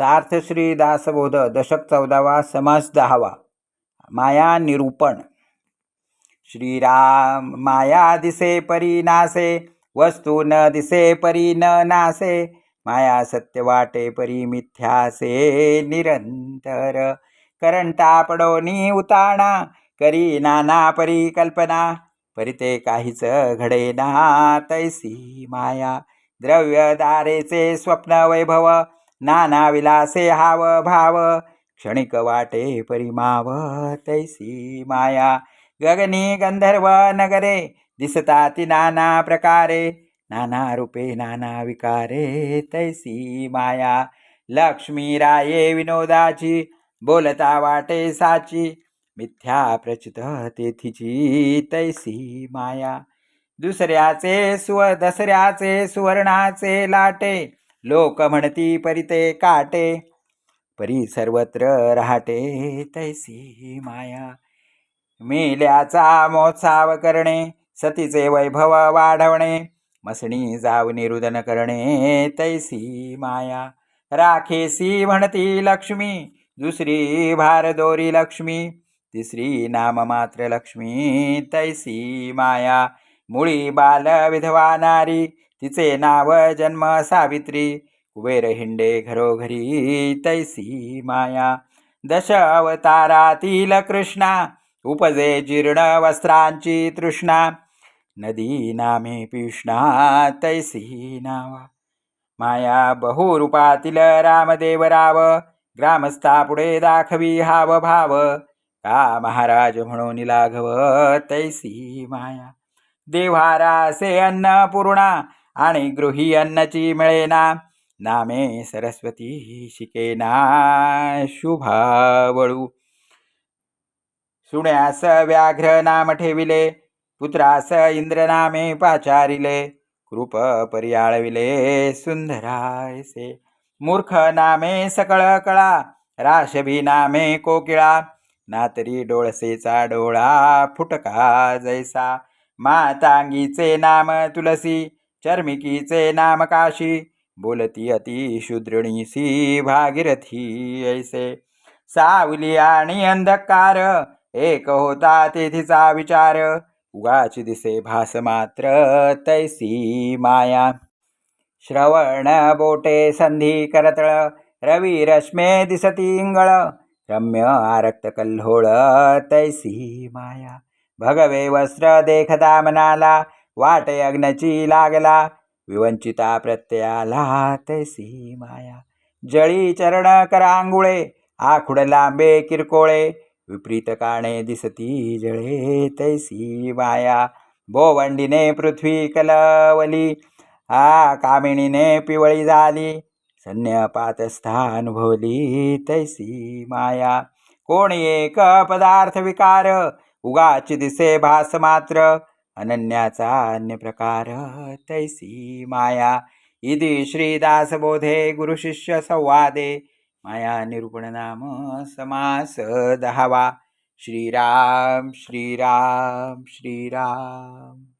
सार्थ श्री दासबोध दशक चौदावा समास दहावा. माया निरूपण. श्रीराम माया दिसे परी नासे वस्तू न दिसे परी न नासे माया सत्य वाटे परी मिथ्यासे निरंतर. करंटा पडोनी उताणा करी नाना परी कल्पना परिते काहीच घडेना तैसी माया. द्रव्यदारेचे स्वप्न वैभव नाना विलासे हाव भाव क्षणिक वाटे परिमाव तैसी माया. गगनी गंधर्व नगरे दिसताती नाना प्रकारे. नाना रूपे नाना विकारे तैसी माया. लक्ष्मी राये विनोदाची बोलता वाटे साची. मिथ्या प्रचित तेथीची तैसी माया. दुसऱ्याचे सुव दसऱ्याचे सुवर्णाचे लाटे लोक म्हणती परिते काटे परी सर्वत्र राहते तैसी माया. मेल्याचा मोत्साव करणे सतीचे वैभव वाढवणे मसणी जाव निरुदन करणे तैसी माया. राखेसी म्हणती लक्ष्मी दुसरी भारदोरी लक्ष्मी तिसरी नाममात्र लक्ष्मी तैसी माया. मुळी बाल विधवा नारी तिचे नाव जन्म सावित्री. कुबेर हिंडे घरोघरी तैसी माया. दश अवतारातील कृष्णा. उपजे जीर्ण वस्त्रांची तृष्णा. नदी नामे पिष्णा तैसी नावा. माया बहुरूपातील रामदेव राव. ग्रामस्था पुढे दाखवी हाव भाव. का महाराज म्हणून लाघव तैसी माया. देव्हारासे अन्नपूर्णा आणि गृही अन्नची मिळेना. नामे सरस्वती शिकेना. शुभावळू. सुण्यास व्याघ्र नाम ठेविले. पुत्रास इंद्र नामे पाचारिले. कृप पर्याळविले सुंदरायसे. मूर्ख नामे सकळ कळा. राशभी नामे कोकिळा. नातरी डोळसेचा डोळा फुटका जैसा. मातांगीचे नाम तुलसी. चर्मिकीचे नाम काशी बोलती अति शूद्रणीसी भागीरथी ऐसे. सावली आणि अंधकार एक होता तेथीचा विचार उगाच दिसे भास मात्र तैसी माया. श्रवण बोटे संधी करतळ रवी रश्मे दिसती इंगळ रम्य आरक्त कल्होळ तैसी माया. भगवे वस्त्र देखता मनाला वाट अग्नची लागला. विवंचिता प्रत्ययाला तैसी माया. जळी चरण करांगुळे आखुड लांबे किरकोळे विपरीत काणे दिसती जळे तैसी माया. बोवंडीने पृथ्वी कलवली आ कामिणीने पिवळी झाली. संन्यपातस्था अनुभवली तैसी माया. कोण एक पदार्थ विकार उगाची दिसे भास मात्र अनन्याचा अन्य प्रकार तैसी माया। इति श्रीदासबोधे गुरुशिष्य संवादे। माया निरूपण नाम समास दहावा। श्रीराम श्रीराम श्रीराम।